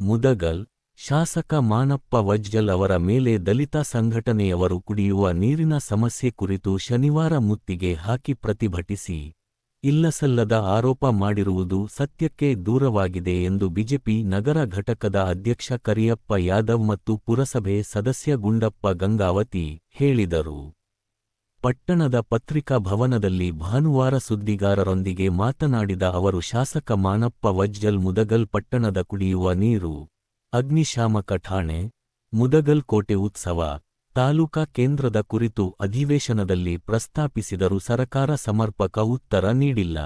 ಮುದಗಲ್, ಶಾಸಕ ಮಾನಪ್ಪ ವಜ್ಜಲ್ ಅವರ ಮೇಲೆ ದಲಿತ ಸಂಘಟನೆಯವರು ಕುಡಿಯುವ ನೀರಿನ ಸಮಸ್ಯೆ ಕುರಿತು ಶನಿವಾರ ಮುತ್ತಿಗೆ ಹಾಕಿ ಪ್ರತಿಭಟಿಸಿ, ಇಲ್ಲಸಲ್ಲದ ಆರೋಪ ಮಾಡಿರುವುದು ಸತ್ಯಕ್ಕೆ ದೂರವಾಗಿದೆ ಎಂದು ಬಿಜೆಪಿ ನಗರ ಘಟಕದ ಅಧ್ಯಕ್ಷ ಕರಿಯಪ್ಪ ಯಾದವ್ ಮತ್ತು ಪುರಸಭೆ ಸದಸ್ಯ ಗುಂಡಪ್ಪ ಗಂಗಾವತಿ ಹೇಳಿದರು. ಪಟ್ಟಣದ ಪತ್ರಿಕಾ ಭವನದಲ್ಲಿ ಭಾನುವಾರ ಸುದ್ದಿಗಾರರೊಂದಿಗೆ ಮಾತನಾಡಿದ ಅವರು, ಶಾಸಕ ಮಾನಪ್ಪ ವಜ್ಜಲ್ ಮುದಗಲ್ ಪಟ್ಟಣದ ಕುಡಿಯುವ ನೀರು, ಅಗ್ನಿಶಾಮಕ ಠಾಣೆ, ಮುದಗಲ್ ಕೋಟೆ ಉತ್ಸವ, ತಾಲೂಕಾ ಕೇಂದ್ರದ ಕುರಿತು ಅಧಿವೇಶನದಲ್ಲಿ ಪ್ರಸ್ತಾಪಿಸಿದರೂ ಸರಕಾರ ಸಮರ್ಪಕ ಉತ್ತರ ನೀಡಿಲ್ಲ.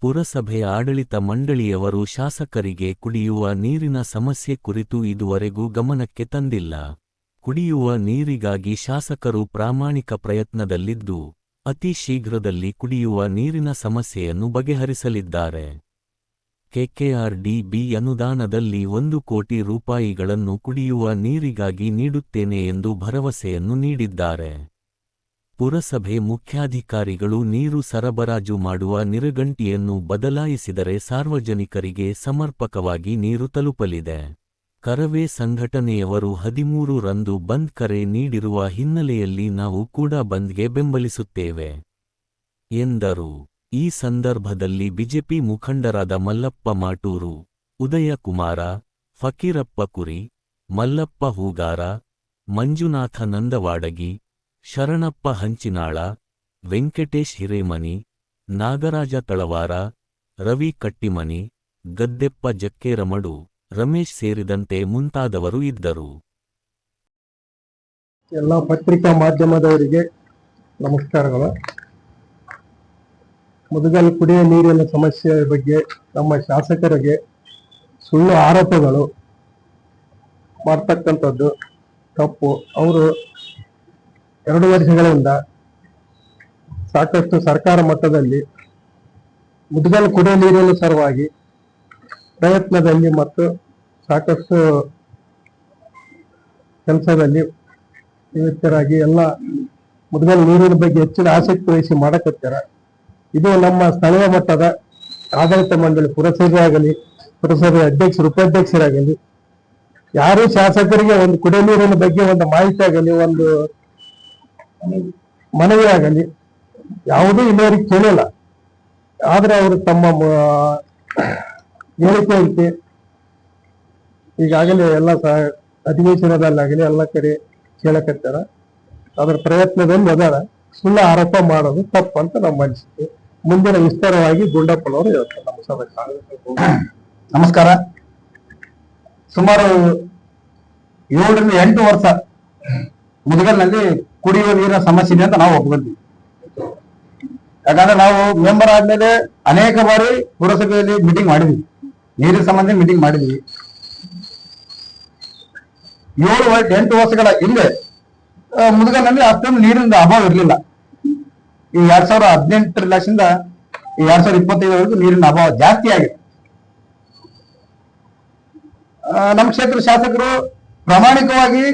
ಪುರಸಭೆ ಆಡಳಿತ ಮಂಡಳಿಯವರು ಶಾಸಕರಿಗೆ ಕುಡಿಯುವ ನೀರಿನ ಸಮಸ್ಯೆ ಕುರಿತು ಇದುವರೆಗೂ ಗಮನಕ್ಕೆ ತಂದಿಲ್ಲ. ಕುಡಿಯುವ ನೀರಿಗಾಗಿ ಶಾಸಕರು ಪ್ರಾಮಾಣಿಕ ಪ್ರಯತ್ನದಲ್ಲಿದ್ದು, ಅತಿ ಶೀಘ್ರದಲ್ಲಿ ಕುಡಿಯುವ ನೀರಿನ ಸಮಸ್ಯೆಯನ್ನು ಬಗೆಹರಿಸಲಿದ್ದಾರೆ. ಕೆಕೆಆರ್ಡಿಬಿ ಅನುದಾನದಲ್ಲಿ ಒಂದು ಕೋಟಿ ರೂಪಾಯಿಗಳನ್ನು ಕುಡಿಯುವ ನೀರಿಗಾಗಿ ನೀಡುತ್ತೇನೆ ಎಂದು ಭರವಸೆಯನ್ನು ನೀಡಿದ್ದಾರೆ. ಪುರಸಭೆ ಮುಖ್ಯಾಧಿಕಾರಿಗಳು ನೀರು ಸರಬರಾಜು ಮಾಡುವ ನಿರಗಂಟಿಯನ್ನು ಬದಲಾಯಿಸಿದರೆ ಸಾರ್ವಜನಿಕರಿಗೆ ಸಮರ್ಪಕವಾಗಿ ನೀರು ತಲುಪಲಿದೆ. ಕರವೇ ಸಂಘಟನೆಯವರು ಹದಿಮೂರು ರಂದು ಬಂದ್ ಕರೆ ನೀಡಿರುವ ಹಿನ್ನೆಲೆಯಲ್ಲಿ ನಾವು ಕೂಡ ಬಂದ್ಗೆ ಬೆಂಬಲಿಸುತ್ತೇವೆ, ಎಂದರು. ಈ ಸಂದರ್ಭದಲ್ಲಿ ಬಿಜೆಪಿ ಮುಖಂಡರಾದ ಮಲ್ಲಪ್ಪ ಮಾಟೂರು, ಉದಯಕುಮಾರ, ಫಕೀರಪ್ಪ ಕುರಿ, ಮಲ್ಲಪ್ಪ ಹೂಗಾರ, ಮಂಜುನಾಥ ನಂದವಾಡಗಿ, ಶರಣಪ್ಪ ಹಂಚಿನಾಳ, ವೆಂಕಟೇಶ್ ಹಿರೇಮನಿ, ನಾಗರಾಜ ತಳವಾರ, ರವಿ ಕಟ್ಟಿಮನಿ, ಗದ್ದೆಪ್ಪ ಜಕ್ಕೇರಮಡು ರಮೇಶ್ ಸೇರಿದಂತೆ ಮುಂತಾದವರು ಇದ್ದರು. ಎಲ್ಲ ಪತ್ರಿಕಾ ಮಾಧ್ಯಮದವರಿಗೆ ನಮಸ್ಕಾರಗಳು. ಮುದುಗಲ್ ಕುಡಿಯ ನೀರಿನ ಸಮಸ್ಯೆ ಬಗ್ಗೆ ನಮ್ಮ ಶಾಸಕರಿಗೆ ಸುಳ್ಳು ಆರೋಪಗಳು ಮಾಡ್ತಕ್ಕಂಥದ್ದು ತಪ್ಪು. ಅವರು ಎರಡು ವರ್ಷಗಳಿಂದ ಸಾಕಷ್ಟು ಸರ್ಕಾರ ಮಟ್ಟದಲ್ಲಿ ಮುದುಗಲ್ ಕುಡಿಯ ನೀರಿನ ಸಲುವಾಗಿ ಪ್ರಯತ್ನದಲ್ಲಿ ಮತ್ತು ಸಾಕಷ್ಟು ಕೆಲಸದಲ್ಲಿ ನಿವೃತ್ತರಾಗಿ ಎಲ್ಲ ಮುದ್ಗಲ್ ನೀರಿನ ಬಗ್ಗೆ ಹೆಚ್ಚಿನ ಆಸಕ್ತಿ ವಹಿಸಿ ಮಾಡಕತ್ತಾರ ಇದು ನಮ್ಮ ಸ್ಥಳೀಯ ಮಟ್ಟದ ಆಡಳಿತ ಮಂಡಳಿ ಪುರಸಭೆ ಆಗಲಿ, ಪುರಸಭೆ ಅಧ್ಯಕ್ಷರು ಉಪಾಧ್ಯಕ್ಷರಾಗಲಿ, ಯಾರು ಶಾಸಕರಿಗೆ ಒಂದು ಕುಡಿಯ ನೀರಿನ ಬಗ್ಗೆ ಒಂದು ಮಾಹಿತಿ ಆಗಲಿ, ಒಂದು ಮನವಿ ಆಗಲಿ, ಯಾವುದೂ ಇನ್ನೂರಿಗೆ ಕೇಳಿಲ್ಲ. ಆದರೆ ಅವರು ತಮ್ಮ ಮ- ಐತೆ. ಈಗಾಗಲೇ ಎಲ್ಲ ಸಹ ಅಧಿವೇಶನದಲ್ಲಾಗಲಿ ಎಲ್ಲ ಕಡೆ ಕೇಳಕತ್ತಾರ. ಅದರ ಪ್ರಯತ್ನದಲ್ಲಿ ಅದಾರ. ಸುಳ್ಳು ಆರೋಪ ಮಾಡೋದು ತಪ್ಪು ಅಂತ ನಮ್ಮ ಅನಿಸಿಕೆ. ಮುಂದಿನ ವಿಸ್ತಾರವಾಗಿ ಗುಂಡಪ್ಪನವರು ಹೇಳ್ತಾರೆ. ನಮ್ಮ ಸದಸ್ಯ ನಮಸ್ಕಾರ. ಸುಮಾರು ಏಳರಿಂದ ಎಂಟು ವರ್ಷ ಮುದುಗಲ್ನಲ್ಲಿ ಕುಡಿಯುವ ನೀರಿನ ಸಮಸ್ಯೆ ಇದೆ ಅಂತ ನಾವು ಒಪ್ಕೊಂತೀವಿ. ಯಾಕಂದ್ರೆ ನಾವು ಮೆಂಬರ್ ಆದ್ಮೇಲೆ ಅನೇಕ ಬಾರಿ ಪುರಸಭೆಯಲ್ಲಿ ಮೀಟಿಂಗ್ ಮಾಡಿದ್ವಿ. ನೀರಿನ ಸಂಬಂಧ ಮೀಟಿಂಗ್ ಮಾಡಿದ್ವಿ. ಏಳು ವರ್ಷ ಎಂಟು ವರ್ಷಗಳ ಹಿಂದೆ ಆ, ಮುದುಗಲ್ನಲ್ಲಿ ಅಷ್ಟೊಂದು ನೀರಿನ ಅಭಾವ ಇರಲಿಲ್ಲ. ಈ ಎರಡ್ ಸಾವಿರದ ಹದಿನೆಂಟರ ಲಕ್ಷದಿಂದ ಈ ಎರಡ್ ಸಾವಿರದ ಇಪ್ಪತ್ತೈದರವರೆಗೂ ನೀರಿನ ಅಭಾವ ಜಾಸ್ತಿ ಆಗಿದೆ. ನಮ್ಮ ಕ್ಷೇತ್ರ ಶಾಸಕರು ಪ್ರಾಮಾಣಿಕವಾಗಿ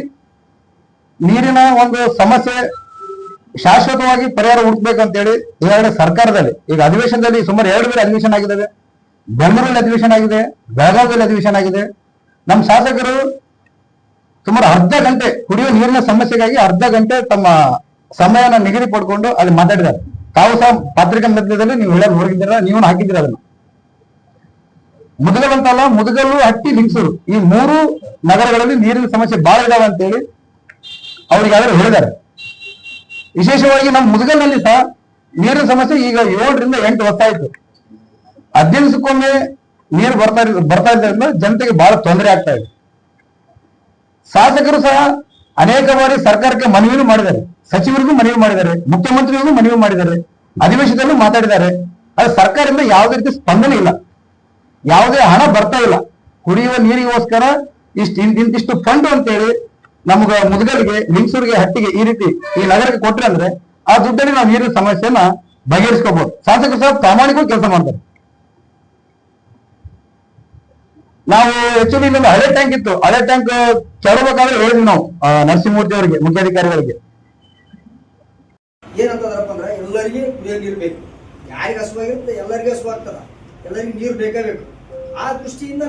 ನೀರಿನ ಒಂದು ಸಮಸ್ಯೆ ಶಾಶ್ವತವಾಗಿ ಪರಿಹಾರ ಹುಡುಕ್ಬೇಕಂತೇಳಿ ಈ ಈಗಾಗಲೇ ಸರ್ಕಾರದಲ್ಲಿ ಈಗ ಅಧಿವೇಶನದಲ್ಲಿ ಸುಮಾರು ಎರಡು ಬೇರೆ ಅಧಿವೇಶನ ಆಗಿದ್ದಾವೆ. ಬೆಂಗಳೂರಲ್ಲಿ ಅಧಿವೇಶನ ಆಗಿದೆ, ಬೆಳಗಾವಿಯಲ್ಲಿ ಅಧಿವೇಶನ ಆಗಿದೆ. ನಮ್ಮ ಶಾಸಕರು ಸುಮಾರು ಅರ್ಧ ಗಂಟೆ ಕುಡಿಯುವ ನೀರಿನ ಸಮಸ್ಯೆಗಾಗಿ ಅರ್ಧ ಗಂಟೆ ತಮ್ಮ ಸಮಯನ ನಿಗದಿ ಪಡ್ಕೊಂಡು ಅಲ್ಲಿ ಮಾತಾಡಿದ್ದಾರೆ. ತಾವು ಸಹ ಪತ್ರಿಕಾ ಮಧ್ಯದಲ್ಲಿ ನೀವು ಹೇಳೋದು ಹೋಗಿದ್ದೀರ ನೀವು ಹಾಕಿದ್ದೀರ ಅದನ್ನ? ಮುದುಗಲ್ ಅಂತಲ್ಲ ಮುದುಗಲ್ಲು ಹಟ್ಟಿ ಲಿಂಗಸೂರು ಈ ಮೂರು ನಗರಗಳಲ್ಲಿ ನೀರಿನ ಸಮಸ್ಯೆ ಬಹಳ ಇದಾವೆ ಅಂತೇಳಿ ಅವ್ರಿಗೆ ಯಾರು ಹೇಳಿದ್ದಾರೆ. ವಿಶೇಷವಾಗಿ ನಮ್ಮ ಮುದುಗಲ್ನಲ್ಲಿ ಸಹ ನೀರಿನ ಸಮಸ್ಯೆ ಈಗ ಏಳರಿಂದ ಎಂಟು ಆಯ್ತು. ಹದಿನೈದು ನೀರು ಬರ್ತಾ ಬರ್ತಾ ಇದ್ದರಿಂದ ಜನತೆಗೆ ಬಹಳ ತೊಂದರೆ ಆಗ್ತಾ ಇದೆ. ಶಾಸಕರು ಸಹ ಅನೇಕ ಬಾರಿ ಸರ್ಕಾರಕ್ಕೆ ಮನವಿನೂ ಮಾಡಿದ್ದಾರೆ. ಸಚಿವರಿಗೂ ಮನವಿ ಮಾಡಿದ್ದಾರೆ. ಮುಖ್ಯಮಂತ್ರಿಗಳಿಗೂ ಮನವಿ ಮಾಡಿದ್ದಾರೆ. ಅಧಿವೇಶನದಲ್ಲೂ ಮಾತಾಡಿದ್ದಾರೆ. ಆದ್ರೆ ಸರ್ಕಾರದಿಂದ ಯಾವುದೇ ರೀತಿ ಸ್ಪಂದನೆ ಇಲ್ಲ. ಯಾವುದೇ ಹಣ ಬರ್ತಾ ಇಲ್ಲ. ಕುಡಿಯುವ ನೀರಿಗೋಸ್ಕರ ಇಷ್ಟು ಇಂತಿಷ್ಟು ಫಂಡ್ ಅಂತೇಳಿ ನಮ್ಗ ಮುದಗಲ್ಗೆ ಲಿಂಗಸೂರಿಗೆ ಹಟ್ಟಿಗೆ ಈ ರೀತಿ ಈ ನಗರಕ್ಕೆ ಕೊಟ್ರೆ ಅಂದ್ರೆ ಆ ದುಡ್ಡಲ್ಲಿ ನಾವು ನೀರಿನ ಸಮಸ್ಯೆಯನ್ನ ಬಗೆಹರಿಸ್ಕೋಬಹುದು ಶಾಸಕರು ಸಹ ಪ್ರಾಮಾಣಿಕವಾಗಿ ಕೆಲಸ ಮಾಡ್ತಾರೆ. ನಾವು ಆಕ್ಚುಲಿ ಇಲ್ಲೊಂದು ಹಳೆ ಟ್ಯಾಂಕ್ ಇತ್ತು. ಹಳೆ ಟ್ಯಾಂಕ್ ಕೆಡಬೇಕಾದ್ರೆ ಹೇಳಿದ್ವಿ ನಾವು ನರಸಿಂಹಮೂರ್ತಿ ಅವರಿಗೆ, ಮುಖ್ಯಾಧಿಕಾರಿಗಳಿಗೆ. ಏನಂತಂದ್ರಪ್ಪ ಅಂದ್ರೆ ಎಲ್ಲರಿಗೆ ಕುಡಿಯೋ ನೀರು ಬೇಕು. ಯಾರಿಗೆ ಹಸುವಾಗಿರುತ್ತೆ? ಎಲ್ಲರಿಗೂ ಹಸುವಾಗ್ತದ ಎಲ್ಲರಿಗೂ ನೀರು ಬೇಕೇ ಬೇಕು ಆ ದೃಷ್ಟಿಯಿಂದ